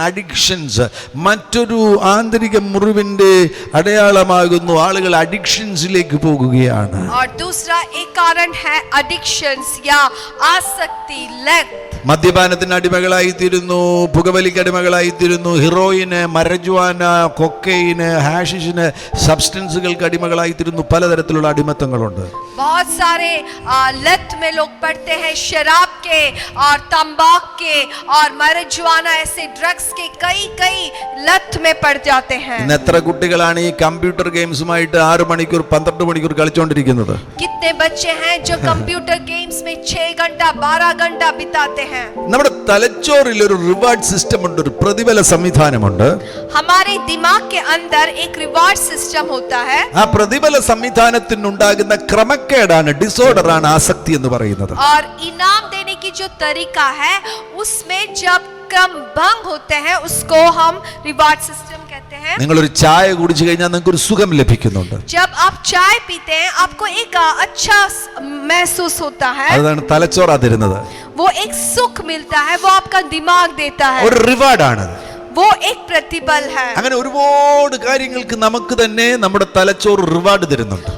Addictions മറ്റൊരു ആന്തരിക മുറിവിന്റെ അടയാളമാകുന്നു. ആളുകൾ അഡിക്ഷൻസിലേക്ക് പോകുകയാണ്. മദ്യപാനത്തിന് അടിമകളായി തീരുന്നു പുകവലിക്ക് അടിമകളായി തീരുന്നു ഹീറോയിന് മരജ്വാന കൊക്കൈന് ഹാഷിഷിന് സബ്സ്റ്റൻസുകൾക്ക് അടിമകളായി തീരുന്നു പലതരത്തിലുള്ള അടിമത്തങ്ങളുണ്ട്. बहुत सारे लत में लोग पड़ते हैं शराब के और तंबाक के और मरजवाना ऐसे ड्रग्स के कई कई लत में पड़ जाते हैं ഇന്ന് എത്ര കുട്ടികളാണ് ഈ കമ്പ്യൂട്ടർ ഗെയിംസുമായിട്ട് ആറ് മണിക്കൂർ പന്ത്രണ്ട് മണിക്കൂർ കളിച്ചുകൊണ്ടിരിക്കുന്നത് कितने बच्चे हैं जो कंप्यूटर गेम्स में छह घंटा बारह घंटा बिताते हैं നമ്മുടെ തലച്ചോറിൽ ഒരു റിവാർഡ് സിസ്റ്റം ഉണ്ട് ഒരു പ്രതിഫല സംവിധാനമുണ്ട് हमारे दिमाग के अंदर एक रिवार्ड सिस्टम होता है ആ പ്രതിഫല സംവിധാനത്തിനുണ്ടാകുന്ന ക്രമക്കേടാണ് ഡിസോർഡർ ആണ് ആസക്തി എന്ന് പറയുന്നത് और इनाम देने की जो तरीका है उसमें जब क्रम भंग होते हैं उसको हम रिवार्ड सिस्टम कहते हैं നിങ്ങൾ ഒരു ചായ കുടിച്ചു കഴിഞ്ഞാൽ നിങ്ങൾക്ക് ഒരു സുഖം ലഭിക്കുന്നുണ്ട് जब आप चाय पीते हैं आपको एक आ, अच्छा स- महसूस होता है അതാണ് തലച്ചോറാ തരുന്നത് वो एक सुख मिलता है वो आपका दिमाग देता है ഒരു റിവാർഡാണ് वो एक प्रतिबल है അങ്ങനെ ഒരുപാട് കാര്യങ്ങൾക്ക് നമുക്ക് തന്നെ നമ്മുടെ തലച്ചോറ് റിവാർഡ് തരുന്നുണ്ട്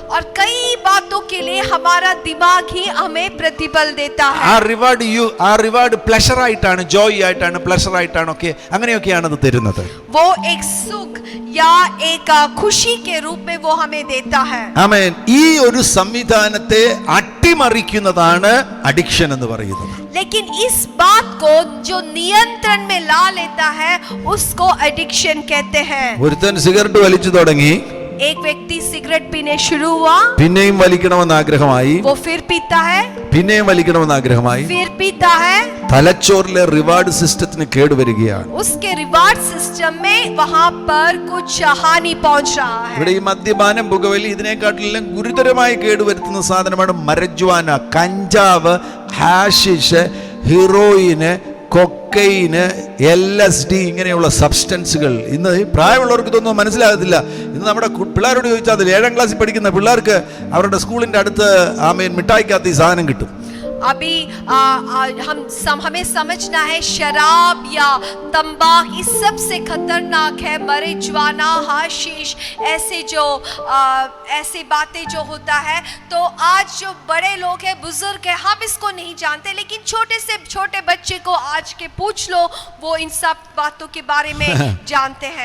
हमारा दिमाग ही हमें प्रतिबल देता ആ है റിവാർഡ് യു ആ റിവാർഡ് പ്ലഷർ ആയിട്ടാണ് ജോയ് ആയിട്ടാണ് പ്ലഷർ ആയിട്ടാണ് ഒക്കെ അങ്ങനെയൊക്കെയാണ് അത് തരുന്നത് वो एक सुख या एक आ, खुशी के रूप में वो हमें देता है ആമേൻ ഈ ഒരു സംവിധാനത്തെ അട്ടിമറിക്കുന്നതാണ് അഡിക്ഷൻ എന്ന് പറയുന്നത് लेकिन इस बात को जो नियंत्रण में ला लेता है उसको एडिक्शन कहते हैं ഒരുത്തൻ സിഗരറ്റ് വലിച്ചു തുടങ്ങി एक व्यक्ति सिगरेट पीने शुरू हुआ പിന്നെയും വലിക്കണമെന്ന് ആഗ്രഹമായി वो फिर पीता है പിന്നെയും വലിക്കണമെന്ന് ആഗ്രഹമായി फिर पीता है തലച്ചോറിലെ റിവാർഡ് സിസ്റ്റത്തിന് കേടുവരികയാണ് उसके रिवार्ड सिस्टम में वहां पर कुछ हानि पहुंच रहा है ഇവിടെ ഈ മദ്യപാനം പുകവലി ഇതിനെക്കാട്ടിലെല്ലാം ഗുരുതരമായി കേടുവരുത്തുന്ന സാധനമാണ് മരജ്വാന കഞ്ചാവ് hashish ഹീറോയിന് cocaine L S D ഇങ്ങനെയുള്ള സബ്സ്റ്റൻസുകൾ ഇന്ന് പ്രായമുള്ളവർക്ക് ഇതൊന്നും മനസ്സിലാകത്തില്ല. ഇന്ന് നമ്മുടെ പിള്ളേരോട് ചോദിച്ചാൽ ഏഴാം ക്ലാസ്സിൽ പഠിക്കുന്ന പിള്ളേർക്ക് അവരുടെ സ്കൂളിന്റെ അടുത്ത് ആമേൻ മിഠായിക്കകത്ത് ഈ സാധനം കിട്ടും. अभी आ, आ, हम सम, हमें समझना है शराब या तंबाक ये सबसे खतरनाक है मरे जवाना हाशीश। ऐसे जो आ, ऐसी बातें जो होता है तो आज जो बड़े लोग हैं बुज़ुर्ग हैं हम इसको नहीं जानते लेकिन छोटे से छोटे बच्चे को आज के पूछ लो वो इन सब बातों के बारे में जानते हैं।